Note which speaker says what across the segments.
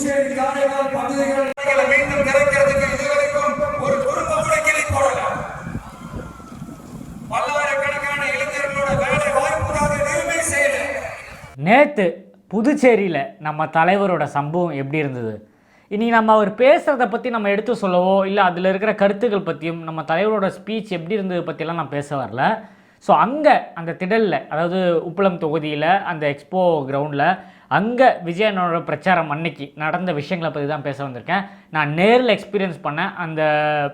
Speaker 1: புதுச்சேரி காரைக்கால் மீண்டும் திறக்கிறதுக்கு இதுவரைக்கும் ஒரு கூட கிளி பல்லாயிரக்கணக்கான இளைஞர்களோட வேலை வாய்ப்புக்காக எதுவுமே செய்யல.
Speaker 2: நேற்று புதுச்சேரியில் நம்ம தலைவரோட சம்பவம் எப்படி இருந்தது? இனி நம்ம அவர் பேசுகிறத பற்றி நம்ம எடுத்து சொல்லவோ இல்லை அதில் இருக்கிற கருத்துக்கள் பற்றியும் நம்ம தலைவரோட ஸ்பீச் எப்படி இருந்தது பற்றிலாம் நான் பேச வரல. ஸோ அங்கே அந்த திடலில் அதாவது உப்பளம் தொகுதியில் அந்த எக்ஸ்போ கிரவுண்டில் அங்கே விஜயனோட பிரச்சாரம் அன்னைக்கு நடந்த விஷயங்களை பற்றி தான் பேச வந்திருக்கேன். நான் நேரில் எக்ஸ்பீரியன்ஸ் பண்ணேன் அந்த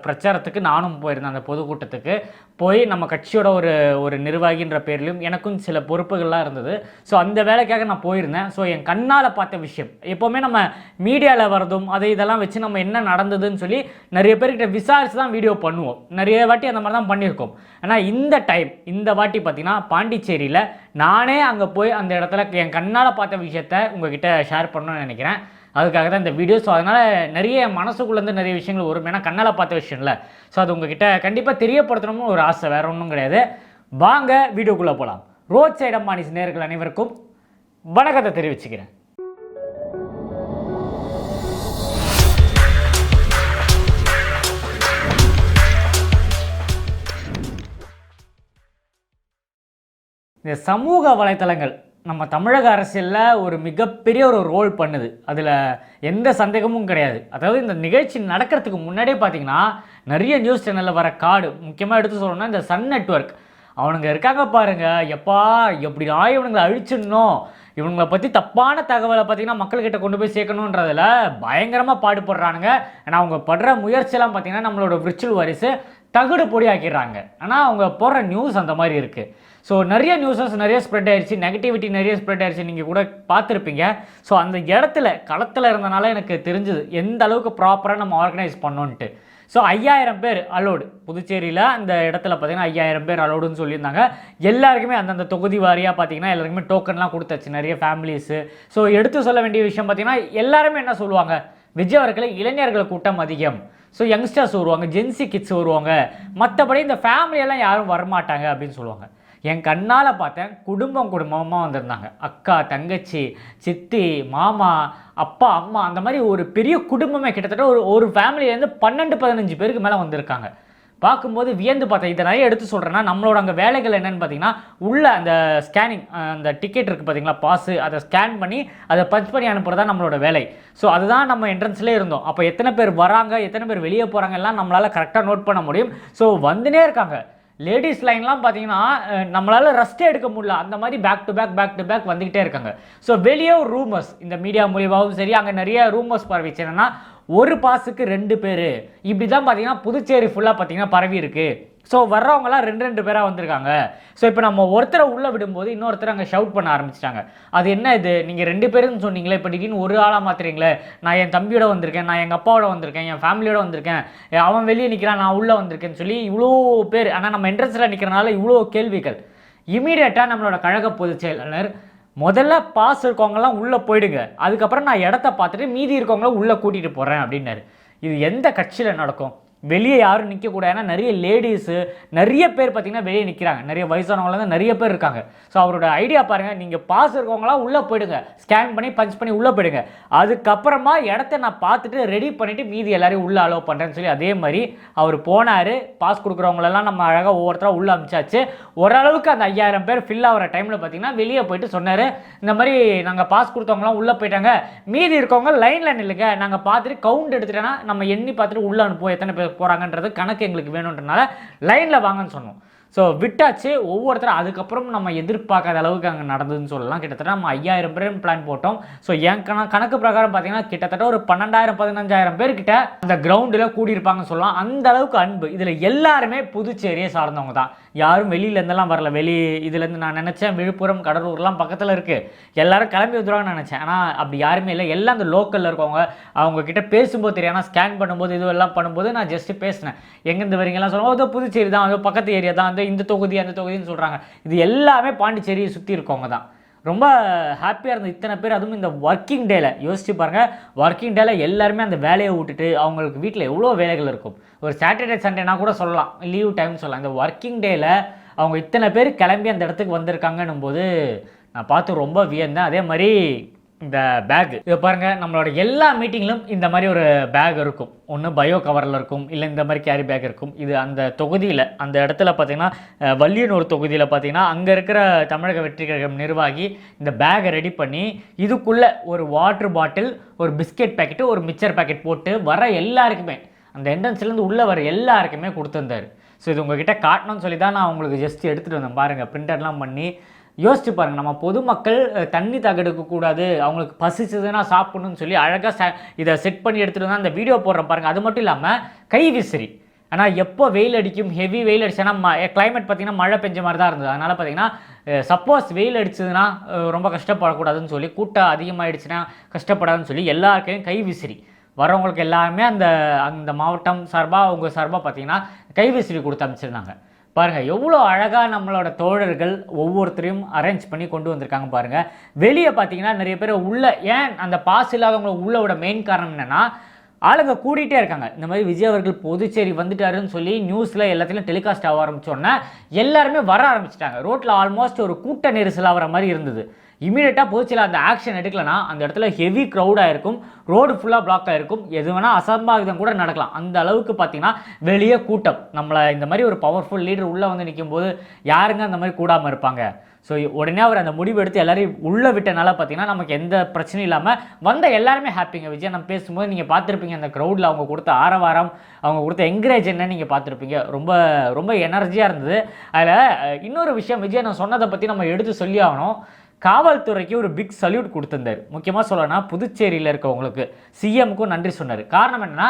Speaker 2: பிரச்சாரத்துக்கு நானும் போயிருந்தேன் அந்த பொதுக்கூட்டத்துக்கு. போய் நம்ம கட்சியோட ஒரு ஒரு நிர்வாகின்ற பேர்லையும் எனக்கும் சில பொறுப்புகள்லாம் இருந்தது. ஸோ அந்த வேலைக்காக நான் போயிருந்தேன். ஸோ என் கண்ணால் பார்த்த விஷயம் எப்போவுமே நம்ம மீடியாவில் வரதும் அதை இதெல்லாம் வச்சு நம்ம என்ன நடந்ததுன்னு சொல்லி நிறைய பேர்கிட்ட விசாரித்து தான் வீடியோ பண்ணுவோம். நிறைய வாட்டி அந்த மாதிரி தான் பண்ணியிருக்கோம். ஆனால் இந்த டைம் இந்த வாட்டி பார்த்திங்கன்னா பாண்டிச்சேரியில் நானே அங்கே போய் அந்த இடத்துல என் கண்ணால் பார்த்த விஷயத்த உங்ககிட்ட ஷேர் பண்ணணும்னு நினைக்கிறேன். அதுக்காக தான் இந்த வீடியோ ஸோ அதனால் நிறைய மனசுக்குள்ளேருந்து நிறைய விஷயங்கள் வரும். ஏன்னா கண்ணால் பார்த்த விஷயம் இல்லை. ஸோ அது உங்ககிட்ட கண்டிப்பாக தெரியப்படுத்தணும்னு ஒரு ஆசை. வேறு ஒன்றும் கிடையாது. வாங்க வீடியோக்குள்ளே போகலாம் ரோட் சைட் அம்மானிஸ் நேர்கள் அனைவருக்கும் வணக்கத்தை தெரிவிச்சுக்கிறேன். இந்த சமூக வலைத்தளங்கள் நம்ம தமிழக அரசியலில் ஒரு மிகப்பெரிய ஒரு ரோல் பண்ணுது. அதில் எந்த சந்தேகமும் கிடையாது. அதாவது இந்த நிகழ்ச்சி நடக்கிறதுக்கு முன்னாடியே பார்த்தீங்கன்னா நிறைய நியூஸ் சேனலில் வர கார்டு முக்கியமாக எடுத்து சொல்லணும்னா இந்த சன் நெட்வொர்க். அவனுங்க இருக்காங்க பாருங்க. எப்பா எப்படி இவனுங்களை அழிச்சிடணும்? இவனுங்களை பற்றி தப்பான தகவலை பார்த்தீங்கன்னா மக்கள்கிட்ட கொண்டு போய் சேர்க்கணுன்றதில் பயங்கரமாக பாடுபடுறானுங்க. ஏன்னா அவங்க படுற முயற்சியெல்லாம் பார்த்தீங்கன்னா நம்மளோட விர்ச்சுவல் வாரிசு தகுடு பொடி ஆக்கிடுறாங்க ஆனால் அவங்க போடுற நியூஸ் அந்த மாதிரி இருக்குது ஸோ நிறைய நியூஸஸ் நிறைய ஸ்ப்ரெட் ஆயிடுச்சு நெகட்டிவிட்டி நிறைய ஸ்ப்ரெட் ஆயிடுச்சு நீங்கள் கூட பார்த்துருப்பீங்க. ஸோ அந்த இடத்துல களத்தில் இருந்தனால எனக்கு தெரிஞ்சுது எந்த அளவுக்கு ப்ராப்பராக நம்ம ஆர்கனைஸ் பண்ணோன்ட்டு. ஸோ ஐயாயிரம் பேர் அலோடு புதுச்சேரியில் அந்த இடத்துல பார்த்தீங்கன்னா ஐயாயிரம் பேர் அலோடுன்னு சொல்லியிருந்தாங்க. எல்லாருக்குமே அந்தந்த தொகுதி வாரியாக பார்த்தீங்கன்னா எல்லாருக்குமே டோக்கன்லாம் கொடுத்தாச்சு. நிறைய ஃபேமிலிஸு ஸோ எடுத்து சொல்ல வேண்டிய விஷயம் பார்த்தீங்கன்னா எல்லாருமே என்ன சொல்லுவாங்க? விஜய் அவர்களை இளைஞர்கள் கூட்டம் அதிகம். ஸோ யங்ஸ்டர்ஸ் வருவாங்க ஜென்சி கிட்ஸ் வருவாங்க. மற்றபடி இந்த ஃபேமிலியெல்லாம் யாரும் வரமாட்டாங்க அப்படின்னு சொல்லுவாங்க. என் கண்ணால் பார்த்தேன் குடும்பம் குடும்பமாக வந்திருந்தாங்க. அக்கா தங்கச்சி சித்தி மாமா அப்பா அம்மா அந்த மாதிரி ஒரு பெரிய குடும்பமே கிட்டத்தட்ட ஒரு ஒரு ஃபேமிலியிலேருந்து பன்னெண்டு பதினஞ்சு பேருக்கு மேலே வந்திருக்காங்க. பார்க்கும்போது வியந்து பார்த்தேன். இதை நிறைய எடுத்து சொல்கிறேன்னா நம்மளோட அங்கே வேலைகள் என்னென்னு பார்த்தீங்கன்னா உள்ளே அந்த ஸ்கேனிங் அந்த டிக்கெட் இருக்குது பார்த்தீங்களா பாஸு அதை ஸ்கேன் பண்ணி அதை பஞ்ச் பண்ணி அனுப்புகிறதா நம்மளோட வேலை. ஸோ அதுதான் நம்ம என்ட்ரன்ஸ்லேயே இருந்தோம். அப்போ எத்தனை பேர் வராங்க எத்தனை பேர் வெளியே போகிறாங்க எல்லாம் நம்மளால் கரெக்டாக நோட் பண்ண முடியும். ஸோ வந்துனே இருக்காங்க. லேடிஸ் லைன்லாம் பார்த்தீங்கன்னா நம்மளால் ரெஸ்ட்டே எடுக்க முடியல. அந்த மாதிரி back to back back to back வந்துக்கிட்டே இருக்காங்க. ஸோ வெளியே ஒரு ரூமர்ஸ் இந்த மீடியா மூலியமாகவும் சரி அங்கே நிறைய ரூமர்ஸ் பரவிச்சு. என்னன்னா ஒரு பாஸுக்கு ரெண்டு பேர். இப்படி தான் பார்த்தீங்கன்னா புதுச்சேரி ஃபுல்லாக பார்த்தீங்கன்னா பரவி இருக்குது ஸோ வர்றவங்களாம் ரெண்டு ரெண்டு பேராக வந்திருக்காங்க. ஸோ இப்போ நம்ம ஒருத்தரை உள்ளே விடும்போது இன்னொருத்தர் அங்கே ஷவுட் பண்ண ஆரம்பிச்சிட்டாங்க. அது என்ன இது? நீங்கள் ரெண்டு பேருன்னு சொன்னீங்களே இப்போ திடீர்னு ஒரு ஆளாக மாத்துறீங்களே. நான் என் தம்பியோட வந்திருக்கேன் நான் எங்கள் அப்பாவோட வந்திருக்கேன் என் ஃபேமிலியோட வந்திருக்கேன். அவன் வெளியே நிற்கிறான் நான் உள்ளே வந்திருக்கேன்னு சொல்லி இவ்வளோ பேர் ஆனால் நம்ம என்ட்ரன்ஸில் நிற்கிறனால இவ்வளோ கேள்விகள். இமீடியட்டாக நம்மளோட கழக பொதுச் செயலாளர் முதல்ல பாஸ் இருக்கவங்கலாம் உள்ளே போயிடுங்க. அதுக்கப்புறம் நான் இடத்த பார்த்துட்டு மீதி இருக்கவங்களாம் உள்ளே கூட்டிகிட்டு போகிறேன் அப்படின்னாரு. இது எந்த கட்சியில் நடக்கும்? வெளியே யாரும் நிற்கக்கூடாது ஏன்னா நிறைய லேடிஸு நிறைய பேர் பார்த்தீங்கன்னா வெளியே நிற்கிறாங்க நிறைய வயசானவங்களாம் நிறைய பேர் இருக்காங்க. ஸோ அவரோட ஐடியா பாருங்கள் நீங்கள் பாஸ் இருக்கவங்களாம் உள்ளே போயிடுங்க. ஸ்கேன் பண்ணி பஞ்ச் பண்ணி உள்ளே போயிடுங்க. அதுக்கப்புறமா இடத்த நான் பார்த்துட்டு ரெடி பண்ணிவிட்டு மீதி எல்லாரையும் உள்ளே அலோவ் பண்ணுறேன்னு சொல்லி அதே மாதிரி அவர் போனார். பாஸ் கொடுக்குறவங்களெல்லாம் நம்ம அழகாக ஒவ்வொருத்தராக உள்ளே அமிச்சாச்சு. ஓரளவுக்கு அந்த ஐயாயிரம் பேர் ஃபில் ஆகிற டைமில் பார்த்தீங்கன்னா வெளியே போயிட்டு சொன்னார். இந்த மாதிரி நாங்கள் பாஸ் கொடுத்தவங்களாம் உள்ளே போயிட்டாங்க. மீதி இருக்கவங்க லைனில் நில்லுங்க. நாங்கள் பார்த்துட்டு கவுண்ட் எடுத்துட்டேன்னா நம்ம எண்ணி பார்த்துட்டு உள்ளே அனுப்புவோம். எத்தனை பேர் போகிறாங்கன்றது கணக்கு எங்களுக்கு வேணுன்றனால லைனில் வாங்கன்னு சொன்னோம். ஸோ விட்டாச்சு ஒவ்வொருத்தரும் அதுக்கப்புறம் நம்ம எதிர்பார்க்காத அளவுக்கு அங்கே நடந்ததுன்னு சொல்லலாம். கிட்டத்தட்ட நம்ம ஐயாயிரம் பேரும் பிளான் போட்டோம். ஸோ என் கண கணக்கு பிரகாரம் பார்த்தீங்கன்னா கிட்டத்தட்ட ஒரு பன்னெண்டாயிரம் பதினஞ்சாயிரம் பேர்கிட்ட அந்த கிரவுண்டில் கூடியிருப்பாங்கன்னு சொல்லலாம். அந்த அளவுக்கு அன்பு. இதில் எல்லாருமே புதுச்சேரியை சார்ந்தவங்க தான். யாரும் வெளியிலேருந்துலாம் வரல. வெளி இதுலேருந்து நான் நினச்சேன் விழுப்புரம் கடலூர்லாம் பக்கத்தில் இருக்குது எல்லாரும் கிளம்பி வந்துடுவாங்கன்னு நினச்சேன். ஆனால் அப்படி யாருமே இல்லை. எல்லாம் அந்த லோக்கலில் இருக்கவங்க. அவங்க கிட்ட பேசும்போது தெரியும். ஆனால் ஸ்கேன் பண்ணும்போது இதுவெல்லாம் பண்ணும்போது நான் ஜஸ்ட்டு பேசினேன். எங்கேருந்து வரீங்கலாம் சொல்லுவோம் அதோ புதுச்சேரி தான். அதோ பக்கத்து ஏரியா தான். வந்து இந்த தொகுதி அந்த தொகுதின்னு சொல்கிறாங்க இது எல்லாமே பாண்டிச்சேரியை சுற்றி இருக்கவங்க தான். ரொம்ப ஹாப்பியாக இருந்தது இத்தனை பேர் அதுவும் இந்த ஒர்க்கிங் டேல யோசிச்சு பாருங்கள் ஒர்க்கிங் டேல எல்லாருமே அந்த வேலையை விட்டுட்டு அவங்களுக்கு வீட்டில் எவ்வளோ வேலைகள் இருக்கும். ஒரு சாட்டர்டே சண்டேனா கூட சொல்லலாம். லீவ் டைம்னு சொல்லலாம். இந்த ஒர்க்கிங் டேல அவங்க இத்தனை பேர் கிளம்பி அந்த இடத்துக்கு வந்திருக்காங்கன்னும் போது நான் பார்த்து ரொம்ப வியந்தேன். அதே மாதிரி இந்த பேகு இதை பாருங்கள் நம்மளோட எல்லா மீட்டிங்லும் இந்த மாதிரி ஒரு பேக் இருக்கும். ஒன்று பயோ கவரில் இருக்கும் இல்லை இந்த மாதிரி கேரி பேக் இருக்கும். இது அந்த தொகுதியில் அந்த இடத்துல பார்த்தீங்கன்னா வள்ளியனூர் தொகுதியில் பார்த்தீங்கன்னா அங்கே இருக்கிற தமிழக வெற்றி கழகம் நிர்வாகி இந்த பேக்கை ரெடி பண்ணி இதுக்குள்ளே ஒரு வாட்டர் பாட்டில் ஒரு பிஸ்கெட் பேக்கெட்டு ஒரு மிக்சர் பேக்கெட் போட்டு வர எல்லாருக்குமே அந்த என்ட்ரன்ஸ்லேருந்து உள்ளே வர எல்லாருக்குமே கொடுத்துருந்தாரு. ஸோ இது உங்ககிட்ட காட்டணும்னு சொல்லி தான் நான் உங்களுக்கு ஜஸ்ட் எடுத்துகிட்டு வந்தேன். பாருங்கள் பிரிண்டர்லாம் பண்ணி யோசிச்சு பாருங்க நம்ம பொதுமக்கள் தண்ணி தகடுக்க கூடாது அவங்களுக்கு பசிச்சதுன்னா சாப்பிடணும்னு சொல்லி அழகாக ச இதை செட் பண்ணி எடுத்துகிட்டு வந்து அந்த வீடியோ போடுறோம் பாருங்கள் அது மட்டும் இல்லாமல் கை விசிறி. ஆனால் எப்போ வெயில் அடிக்கும் ஹெவி வெயில் அடிச்சுன்னா ம கிளைமேட் பார்த்தீங்கன்னா மழை பெஞ்ச மாதிரி தான் இருந்தது. அதனால் பார்த்தீங்கன்னா சப்போஸ் வெயில் அடிச்சதுன்னா ரொம்ப கஷ்டப்படக்கூடாதுன்னு சொல்லி கூட்டம் அதிகமாகிடுச்சுன்னா கஷ்டப்படாதுன்னு சொல்லி எல்லாருக்கையும் கை விசிறி. வரவங்களுக்கு எல்லாருமே அந்த அந்த மாவட்டம் சார்பாக அவங்க சார்பாக பார்த்தீங்கன்னா கை விசிறி கொடுத்து அமைச்சிருந்தாங்க பாருங்கள் எவ்வளோ அழகாக நம்மளோட தோழர்கள் ஒவ்வொருத்தரையும் அரேஞ்ச் பண்ணி கொண்டு வந்திருக்காங்க பாருங்கள் வெளியே பார்த்தீங்கன்னா நிறைய பேர் உள்ள ஏன் அந்த பாஸ் இல்லாதவங்க உள்ள விட மெயின் காரணம் என்னென்னா ஆளுங்க கூடிட்டே இருக்காங்க. இந்த மாதிரி விஜய் அவர்கள் புதுச்சேரி வந்துட்டாருன்னு சொல்லி நியூஸில் எல்லாத்துலையும் டெலிகாஸ்ட் ஆக ஆரம்பிச்சோன்னே எல்லாருமே வர ஆரம்பிச்சிட்டாங்க. ரோட்டில் ஆல்மோஸ்ட் ஒரு கூட்ட நெரிசல் ஆகிற மாதிரி இருந்தது. இமீடியட்டாக புதுச்சேரியில் அந்த ஆக்ஷன் எடுக்கலைன்னா அந்த இடத்துல ஹெவி க்ரௌடாக இருக்கும் ரோடு ஃபுல்லாக பிளாக் ஆகிருக்கும் எது வேணால் அசம்பாவிதம் கூட நடக்கலாம். அந்த அளவுக்கு பார்த்தீங்கன்னா வெளியே கூட்டம். நம்மளை இந்த மாதிரி ஒரு பவர்ஃபுல் லீடர் உள்ளே வந்து நிற்கும் போது யாருங்க அந்த மாதிரி கூடாமல் இருப்பாங்க? ஸோ உடனே அவர் அந்த முடிவு எடுத்து எல்லாரையும் உள்ளே விட்டனால பார்த்தீங்கன்னா நமக்கு எந்த பிரச்சனையும் இல்லாமல் வந்த எல்லாருமே ஹாப்பிங்க விஜய் நம்ம பேசும்போது நீங்கள் பார்த்துருப்பீங்க அந்த க்ரௌடில் அவங்க கொடுத்த ஆரவாரம் அவங்க கொடுத்த என்கரேஜ் என்ன நீங்கள் பார்த்துருப்பீங்க ரொம்ப ரொம்ப எனர்ஜியாக இருந்தது. அதில் இன்னொரு விஷயம் விஜய் நான் சொன்னதை பற்றி நம்ம எடுத்து சொல்லி ஆகணும். காவல்துறைக்கு ஒரு பிக் சல்யூட் கொடுத்துருந்தார். முக்கியமாக சொல்லணும்னா புதுச்சேரியில் இருக்கவங்களுக்கு சிஎம்க்கும் நன்றி சொன்னார். காரணம் என்னென்னா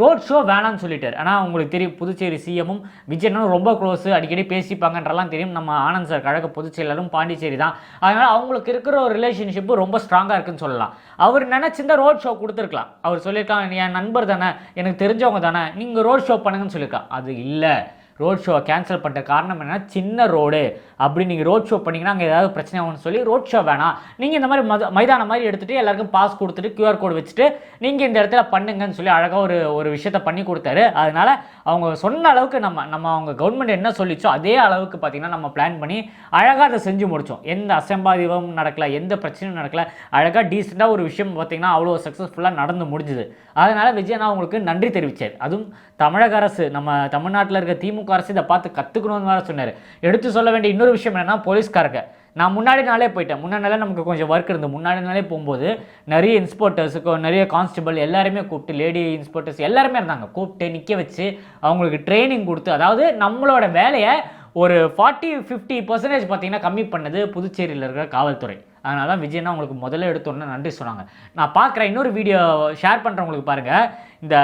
Speaker 2: ரோட் ஷோ வேணாம்னு சொல்லிட்டார். ஆனால் உங்களுக்கு தெரியும் புதுச்சேரி சிஎம்மும் விஜயனும் ரொம்ப க்ளோஸ் அடிக்கடி பேசிப்பாங்கன்றலாம் தெரியும். நம்ம ஆனந்த் சார் கழக பொதுச்செயலரும் பாண்டிச்சேரி தான். அதனால் அவங்களுக்கு இருக்கிற ஒரு ரிலேஷன்ஷிப்பு ரொம்ப ஸ்ட்ராங்காக இருக்குன்னு சொல்லலாம். அவர் நினச்சிருந்தா ரோட் ஷோ கொடுத்துருக்கலாம். அவர் சொல்லியிருக்காங்க என் நண்பர் தானே எனக்கு தெரிஞ்சவங்க தானே நீங்கள் ரோட் ஷோ பண்ணுங்கன்னு சொல்லியிருக்கான் அது இல்லை. ரோட் ஷோவை கேன்சல் பண்ணுற காரணம் என்னன்னா சின்ன ரோடு அப்படி நீங்கள் ரோட் ஷோ பண்ணிங்கன்னா அங்கே ஏதாவது பிரச்சனை ஆகும்னு சொல்லி ரோட் ஷோ வேணாம். நீங்கள் இந்த மாதிரி மத மைதானம் மாதிரி எடுத்துகிட்டு எல்லாருக்கும் பாஸ் கொடுத்துட்டு கியூஆர் கோடு வச்சுட்டு நீங்கள் இந்த இடத்துல பண்ணுங்கன்னு சொல்லி அழகாக ஒரு ஒரு விஷயத்த பண்ணி கொடுத்தாரு. அதனால் அவங்க சொன்ன அளவுக்கு நம்ம நம்ம அவங்க கவர்மெண்ட் என்ன சொல்லிச்சோ அதே அளவுக்கு பார்த்திங்கன்னா நம்ம பிளான் பண்ணி அழகாக அதை செஞ்சு முடித்தோம் எந்த அசம்பாதிதமும் நடக்கலை எந்த பிரச்சனையும் நடக்கல. அழகாக டீசெண்டாக ஒரு விஷயம் பார்த்திங்கன்னா அவ்வளோ சக்ஸஸ்ஃபுல்லாக நடந்து முடிஞ்சுது. அதனால் விஜய் அவங்களுக்கு உங்களுக்கு நன்றி தெரிவித்தார் அதுவும் தமிழக அரசு நம்ம தமிழ்நாட்டில் இருக்க திமுக அரசு இதை பார்த்து கற்றுக்கணும்னு வேறு சொன்னார். எடுத்து சொல்ல வேண்டிய இன்னொரு விஷயம் என்னென்னா போலீஸ்காரங்க நான் முன்னாடி நாளே போயிட்டேன். முன்னாடி நாளே நமக்கு கொஞ்சம் ஒர்க் இருந்து முன்னாடி நாளே போகும்போது நிறைய இன்ஸ்பெக்டர்ஸுக்கு நிறைய கான்ஸ்டபிள் எல்லாருமே கூப்பிட்டு லேடி இன்ஸ்பெக்டர்ஸ் எல்லாருமே இருந்தாங்க. கூப்பிட்டு நிற்க வச்சு அவங்களுக்கு ட்ரைனிங் கொடுத்து அதாவது நம்மளோட வேலையை ஒரு ஃபார்ட்டி ஃபிஃப்டி பர்சன்டேஜ் பார்த்தீங்கன்னா கம்மி பண்ணது புதுச்சேரியில் இருக்கிற காவல்துறை. அதனால தான் விஜய்னா உங்களுக்கு முதல்ல எடுத்தோன்னு நன்றி சொன்னாங்க. நான் பார்க்குறேன் இன்னொரு வீடியோ ஷேர் பண்ணுறவங்களுக்கு பாருங்கள் இந்த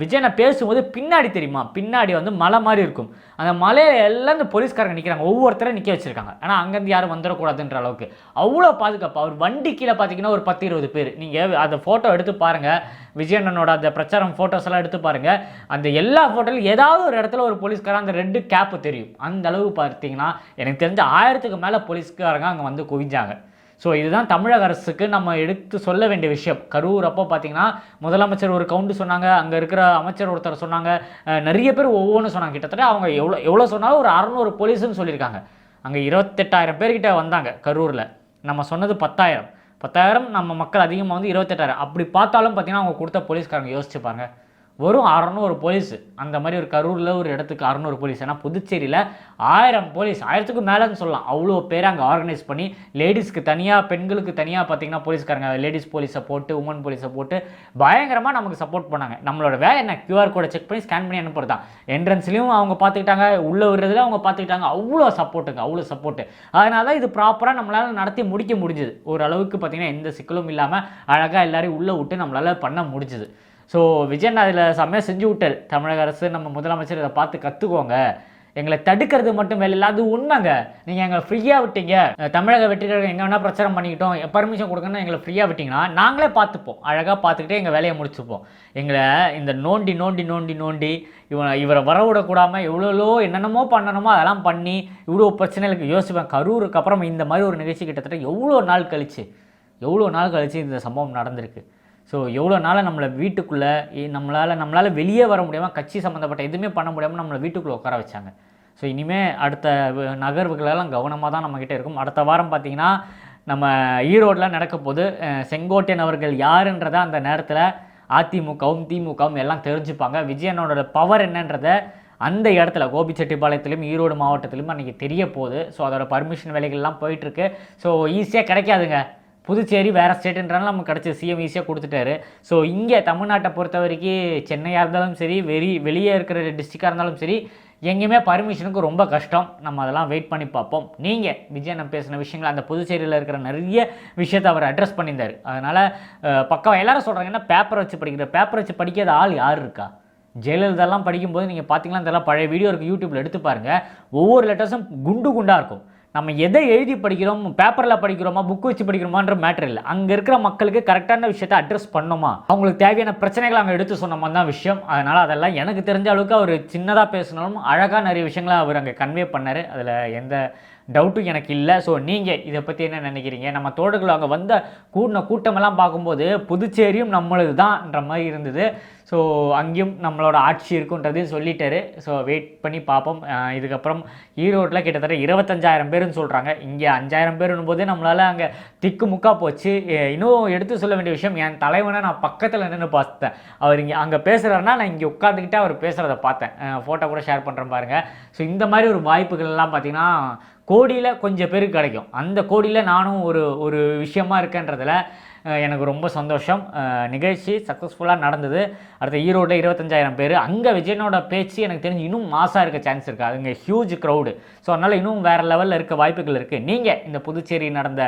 Speaker 2: விஜயனை பேசும்போது பின்னாடி தெரியுமா? பின்னாடி வந்து மலை மாதிரி இருக்கும். அந்த மலையில எல்லாம் இந்த போலீஸ்காரங்க நிற்கிறாங்க ஒவ்வொருத்தரும் நிற்க வச்சுருக்காங்க. ஆனால் அங்கேருந்து யாரும் வந்துடக்கூடாதுன்ற அளவுக்கு. அவ்வளோ பாதுகாப்பு. அவர் வண்டி கீழே பார்த்தீங்கன்னா ஒரு பத்து இருபது பேர். நீங்கள் அந்த ஃபோட்டோ எடுத்து பாருங்கள் விஜயண்ணனோட அந்த பிரச்சாரம் ஃபோட்டோஸ் எல்லாம் எடுத்து பாருங்கள் அந்த எல்லா ஃபோட்டோலையும் ஏதாவது ஒரு இடத்துல ஒரு போலீஸ்காரன் அந்த ரெண்டு கேப்பு தெரியும். அந்த அளவு பார்த்தீங்கன்னா எனக்கு தெரிஞ்ச ஆயிரத்துக்கு மேலே போலீஸ்காரங்க அங்கே வந்து குவிஞ்சாங்க. ஸோ இதுதான் தமிழக அரசுக்கு நம்ம எடுத்து சொல்ல வேண்டிய விஷயம். கரூர் அப்போ பார்த்தீங்கன்னா முதலமைச்சர் ஒரு கவுண்டு சொன்னாங்க அங்கே இருக்கிற அமைச்சர் ஒருத்தர் சொன்னாங்க நிறைய பேர் ஒவ்வொன்றும் சொன்னாங்க. கிட்டத்தட்ட அவங்க எவ்வளோ எவ்வளோ சொன்னாலும் ஒரு அறநூறு போலீஸுன்னு சொல்லியிருக்காங்க. அங்கே இருபத்தெட்டாயிரம் பேர்கிட்ட வந்தாங்க கரூரில். நம்ம சொன்னது பத்தாயிரம். பத்தாயிரம் நம்ம மக்கள் அதிகமாக வந்து இருபத்தெட்டாயிரம். அப்படி பார்த்தாலும் பார்த்தீங்கன்னா அவங்க கொடுத்த போலீஸ்காரங்க யோசிச்சு பாருங்கள் வெறும் அறநூறு போலீஸ் அந்த மாதிரி ஒரு கரூரில் ஒரு இடத்துக்கு அறநூறு போலீஸ் ஏன்னா புதுச்சேரியில் ஆயிரம் போலீஸ் ஆயிரத்துக்கு மேலேன்னு சொல்லலாம். அவ்வளோ பேர் அங்கே ஆர்கனைஸ் பண்ணி லேடிஸ்க்கு தனியாக பெண்களுக்கு தனியாக பார்த்தீங்கன்னா போலீஸ்காரங்க லேடிஸ் போலீஸை போட்டு உமன் போலீஸை போட்டு பயங்கரமாக நமக்கு சப்போர்ட் பண்ணாங்க. நம்மளோட வேலை என்ன? கியூஆர் கோடை செக் பண்ணி ஸ்கேன் பண்ணி அனுப்புறது தான் என்ட்ரன்ஸ்லையும் அவங்க பார்த்துக்கிட்டாங்க உள்ளே விடுறதுல அவங்க பார்த்துக்கிட்டாங்க. அவ்வளோ சப்போர்ட்டுங்க அவ்வளோ சப்போர்ட்டு அதனால தான் இது ப்ராப்பராக நம்மளால் நடத்தி முடிக்க முடிஞ்சுது. ஓரளவுக்கு பார்த்தீங்கன்னா எந்த சிக்கலும் இல்லாமல் அழகாக எல்லாரையும் உள்ளே விட்டு நம்மளால் பண்ண முடிஞ்சுது. ஸோ விஜயன் அதில் செம்மையாக செஞ்சு விட்டார். தமிழக அரசு நம்ம முதலமைச்சர் இதை பார்த்து கற்றுக்கோங்க எங்களை தடுக்கிறது மட்டும் வேலை இல்லை அது உண்மைங்க. நீங்கள் எங்களை ஃப்ரீயாக விட்டீங்க. தமிழக வெற்றிகள் எங்கே வேணால் பிரச்சாரம் பண்ணிக்கிட்டோம். பர்மிஷன் கொடுக்கணும்னு எங்களை ஃப்ரீயாக விட்டிங்கன்னா நாங்களே பார்த்துப்போம். அழகாக பார்த்துக்கிட்டே எங்கள் வேலையை முடிச்சுப்போம். எங்களை இந்த நோண்டி நோண்டி நோண்டி நோண்டி இவனை இவரை வரவிடக்கூடாமல் எவ்வளோ என்னென்னமோ பண்ணணுமோ அதெல்லாம் பண்ணி இவ்வளோ பிரச்சனைகளுக்கு யோசிப்பேன். கரூருக்கு அப்புறம் இந்த மாதிரி ஒரு நிகழ்ச்சி கிட்டத்தட்ட எவ்வளோ நாள் கழிச்சு எவ்வளோ நாள் கழிச்சு இந்த சம்பவம் நடந்திருக்கு. ஸோ எவ்வளோ நாளாக நம்மளை வீட்டுக்குள்ளே நம்மளால் நம்மளால் வெளியே வர முடியாமல் கட்சி சம்மந்தப்பட்ட எதுவுமே பண்ண முடியாமல் நம்மளை வீட்டுக்குள்ளே உட்கார வச்சாங்க. ஸோ இனிமேல் அடுத்த வ- நகர்வுகளெல்லாம் கவனமாக தான் நம்மக்கிட்ட இருக்கும். அடுத்த வாரம் பார்த்தீங்கன்னா நம்ம ஈரோட்டில் நடக்க போது செங்கோட்டையன் அவர்கள் யாருன்றதை அந்த நேரத்தில் அதிமுகவும் திமுகவும் எல்லாம் தெரிஞ்சுப்பாங்க. விஜயனோட பவர் என்னன்றதை அந்த இடத்துல கோபிச்செட்டிப்பாளையத்திலும் ஈரோடு மாவட்டத்திலும் அன்றைக்கி தெரிய போகுது. ஸோ அதோட பர்மிஷன் வேலைகள்லாம் போயிட்டுருக்கு ஸோ ஈஸியாக கிடைக்காதுங்க. புதுச்சேரி வேறு ஸ்டேட்டுன்றாலும் நமக்கு கிடச்சி சிஎம் ஈஸியாக கொடுத்துட்டாரு. ஸோ இங்கே தமிழ்நாட்டை பொறுத்த வரைக்கும் சென்னையாக இருந்தாலும் சரி வெறி வெளியே இருக்கிற டிஸ்ட்ரிக்டாக இருந்தாலும் சரி எங்கேயுமே பர்மிஷனுக்கு ரொம்ப கஷ்டம். நம்ம அதெல்லாம் வெயிட் பண்ணி பார்ப்போம். நீங்கள் விஜய் நம்ம பேசின விஷயங்கள் அந்த புதுச்சேரியில் இருக்கிற நிறைய விஷயத்தை அவர் அட்ரஸ் பண்ணியிருந்தார். அதனால் பக்கம் எல்லாரும் சொல்கிறாங்க என்ன பேப்பர் வச்சு படிக்கிற பேப்பர் வச்சு படிக்காத ஆள் யார் இருக்கா? ஜெயலலிதாலாம் படிக்கும்போது நீங்கள் பார்த்தீங்கன்னா இதெல்லாம் பழைய வீடியோ இருக்குது யூடியூப்பில் எடுத்து பாருங்கள் ஒவ்வொரு லெட்டர்ஸும் குண்டு குண்டாக இருக்கும். நம்ம எதை எழுதி படிக்கிறோம் பேப்பரில் படிக்கிறோமா புக் வச்சு படிக்கிறோமான்ற மேட்டர் இல்லை. அங்கே இருக்கிற மக்களுக்கு கரெக்டான விஷயத்தை அட்ரஸ் பண்ணோமா? அவங்களுக்கு தேவையான பிரச்சனைகளை அவங்க எடுத்து சொன்னோமா தான் விஷயம். அதனால் அதெல்லாம் எனக்கு தெரிஞ்ச அளவுக்கு அவர் சின்னதாக பேசினாலும் அழகாக நிறைய விஷயங்களை அவர் அங்கே கன்வே பண்ணார். அதில் எந்த டவுட்டும் எனக்கு இல்லை. ஸோ நீங்கள் இதை பற்றி என்ன நினைக்கிறீங்க? நம்ம தோழர்கள் அங்கே வந்த கூடின கூட்டமெல்லாம் பார்க்கும்போது புதுச்சேரியும் நம்மளது தான்ன்ற மாதிரி இருந்தது. ஸோ அங்கேயும் நம்மளோட ஆட்சி இருக்குன்றதையும் சொல்லிட்டாரு. ஸோ வெயிட் பண்ணி பார்ப்போம். இதுக்கப்புறம் ஈரோட்டில் கிட்டத்தட்ட இருபத்தஞ்சாயிரம் பேருன்னு சொல்கிறாங்க இங்கே அஞ்சாயிரம் பேருன்னும் போது நம்மளால் அங்கே திக்கு முக்கா போச்சு. இன்னும் எடுத்து சொல்ல வேண்டிய விஷயம் என் தலைவனை நான் பக்கத்தில் நின்று பார்த்தேன். அவர் இங்கே அங்கே பேசுகிறாருன்னா நான் இங்கே உட்காந்துக்கிட்டே அவர் பேசுகிறத பார்த்தேன். ஃபோட்டோ கூட ஷேர் பண்ணுறேன் பாருங்கள் ஸோ இந்த மாதிரி ஒரு வாய்ப்புகள் எல்லாம் பார்த்தீங்கன்னா கோடியில் கொஞ்சம் பேருக்கு கிடைக்கும். அந்த கோடியில் நானும் ஒரு ஒரு விஷயமா இருக்கேன்றதுல எனக்கு ரொம்ப சந்தோஷம். நிகழ்ச்சி சக்ஸஸ்ஃபுல்லாக நடந்தது. அடுத்த ஈரோட்டில் இருபத்தஞ்சாயிரம் பேர். அங்கே விஜயனோட பேச்சு எனக்கு தெரிஞ்சு இன்னும் மாசாக இருக்க சான்ஸ் இருக்குது அதுங்க ஹியூஜ் க்ரௌடு ஸோ அதனால் இன்னும் வேறு லெவலில் இருக்க வாய்ப்புகள் இருக்குது நீங்கள் இந்த புதுச்சேரி நடந்த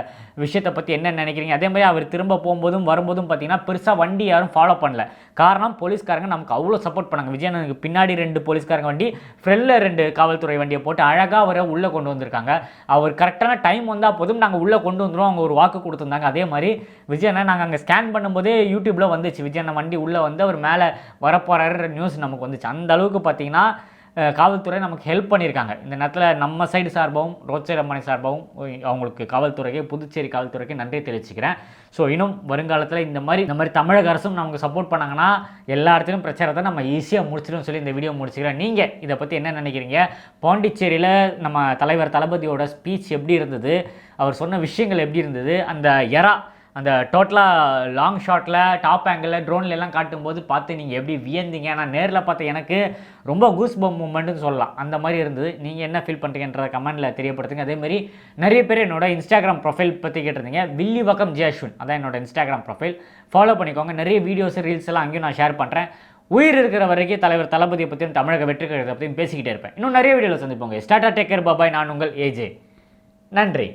Speaker 2: விஷயத்தை பற்றி என்ன நினைக்கிறீங்க? அதே மாதிரி அவர் திரும்ப போகும்போதும் வரும்போதும் பார்த்தீங்கன்னா பெருசாக வண்டி யாரும் ஃபாலோ பண்ணல. காரணம் போலீஸ்காரங்க நமக்கு அவ்வளோ சப்போர்ட் பண்ணாங்க. விஜயனுக்கு பின்னாடி ரெண்டு போலீஸ்காரங்க வண்டி ஃப்ரெண்டில் ரெண்டு காவல்துறை வண்டியை போட்டு அழகாக அவரை உள்ளே கொண்டு வந்திருக்காங்க. அவர் கரெக்டான டைம் வந்தால் போதும். நாங்கள் உள்ளே கொண்டு வந்துடும் அவங்க ஒரு வாக்கு கொடுத்துருந்தாங்க. அதே மாதிரி விஜய் விஜயனை நாங்கள் அங்கே ஸ்கேன் பண்ணும்போதே யூடியூப்பில் வந்துச்சு. விஜயனை வண்டி உள்ளே வந்து அவர் மேலே வரப்போறாருன்ற நியூஸ் நமக்கு வந்துச்சு. அந்த அளவுக்கு பார்த்தீங்கன்னா காவல்துறை நமக்கு ஹெல்ப் பண்ணியிருக்காங்க இந்த நேரத்தில் நம்ம சைடு சார்பாகவும் ரோச்சை ரமணி சார்பாகவும் அவங்களுக்கு காவல்துறைக்கு புதுச்சேரி காவல்துறைக்கு நன்றி தெரிவிச்சுக்கிறேன். ஸோ இன்னும் வருங்காலத்தில் இந்த மாதிரி இந்த மாதிரி தமிழக அரசும் நமக்கு சப்போர்ட் பண்ணாங்கன்னா எல்லா இடத்துலையும் பிரச்சாரத்தை நம்ம ஈஸியாக முடிச்சிடும் சொல்லி இந்த வீடியோ முடிச்சுக்கிறேன். நீங்கள் இதை பற்றி என்ன நினைக்கிறீங்க? பாண்டிச்சேரியில் நம்ம தலைவர் தளபதியோட ஸ்பீச் எப்படி இருந்தது? அவர் சொன்ன விஷயங்கள் எப்படி இருந்தது? அந்த எரா அந்த டோட்டலாக லாங் ஷாட்டில் டாப் ஆங்கிளில் ட்ரோனில் எல்லாம் காட்டும்போது பார்த்து நீங்கள் எப்படி வியந்தீங்க? நான் நேரில் பார்த்த எனக்கு ரொம்ப கூஸ் பம் மூமெண்ட்டுன்னு சொல்லலாம். அந்த மாதிரி இருந்தது. நீங்கள் என்ன ஃபீல் பண்ணுறீங்கன்ற கமெண்ட்டில் தெரியப்படுத்துங்க. அதேமாதிரி நிறைய பேர் என்னோட இன்ஸ்டாகிராம் ப்ரொஃபைல் பற்றி கேட்டிருந்தீங்க. வில்லி வக்கம் ஜியாஷ்வின் அதான் என்னோட இன்ஸ்டாகிராம் ப்ரொஃபைல் ஃபாலோ பண்ணிக்கோங்க. நிறைய வீடியோஸ் ரீல்ஸ் எல்லாம் அங்கேயும் நான் ஷேர் பண்ணுறேன் உயிர் இருக்கிற வரைக்கும் தலைவர் தளபதியை பற்றியும் தமிழக வெற்றி கழகத்தை பற்றியும் பேசிக்கிட்டே இருப்பேன். இன்னும் நிறைய வீடியோவில் சந்திப்போங்க ஸ்டார்டா டேக்கர் பாபாய். நான் உங்கள் ஏஜே நன்றி.